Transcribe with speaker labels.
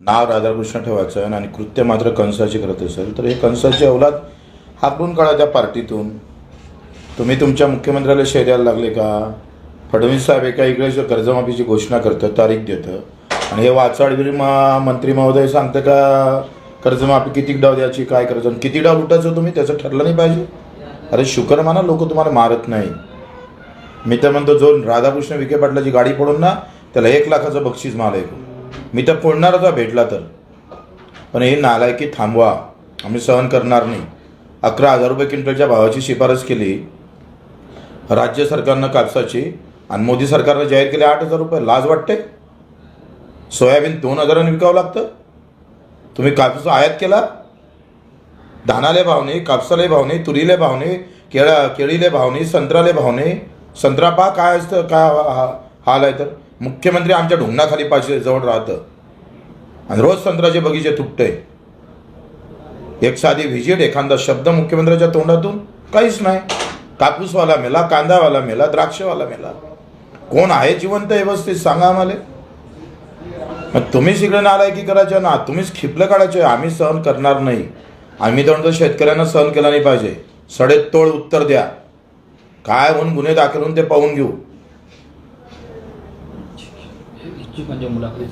Speaker 1: नाव राधाकृष्ण ठेवायचं आहे आणि कृत्य मात्र कंसाची करत असेल तर हे कंसाची अवलाद हाकलून काढा त्या पार्टीतून. तुम्ही तुमच्या मुख्यमंत्र्याला शेर द्यायला लागले का? फडणवीस साहेब एका इकडे कर्जमाफीची घोषणा करतं तारीख देतं आणि हे वाचाडगिरी मा मंत्री महोदय सांगतं का कर्जमाफी किती डाव द्यायची काय करायचं? आणि किती डाव लुटायचं तुम्ही? त्याचं ठरलं नाही पाहिजे. अरे शुकर माना लोक तुम्हाला मारत नाही. मी तर म्हणतो जो राधाकृष्ण विखे पाटलाची गाडी पडून ना त्याला एक लाखाचं बक्षीस माल मी तर फोडणारच भेटला तर पण हे नालायकी थांबवा आम्ही सहन करणार नाही अकरा हजार रुपये क्विंटलच्या भावाची शिफारस केली राज्य सरकारनं कापसाची आणि मोदी सरकारनं जाहीर केली आठ हजार रुपये लाज वाटते सोयाबीन दोन हजारांनी विकावं लागतं तुम्ही कापूस आयात केला धानाले भाव नाही कापसाले भाव नाही तुरीले भाव नाही केळा केळीले भाव नाही संत्राले भाव नाही संत्रा पहा काय असतं काय हा- हाल आहे तर मुख्यमंत्री आमच्या ढोंगणाखाली पाशी जवळ राहतं. आणि रोज संत्र्याचे बगीचे तुटते. एक साधी व्हिजिट एखादा शब्द मुख्यमंत्र्याच्या तोंडातून काहीच नाही. कापूसवाला मेला कांदावाला मेला द्राक्षवाला मेला. कोण आहे जिवंत व्यवस्थित सांगा आम्हाला. मग तुम्हीच इकडे नालायकी करायचे ना तुम्हीच खिपलं काढायचे आम्ही सहन करणार नाही. आम्ही तर म्हणतो शेतकऱ्यांना सहन केला नाही पाहिजे. सडेत तोड उत्तर द्या. काय म्हणून गुन्हे दाखल होऊन ते पाहून घेऊ.
Speaker 2: cukup jom mula kali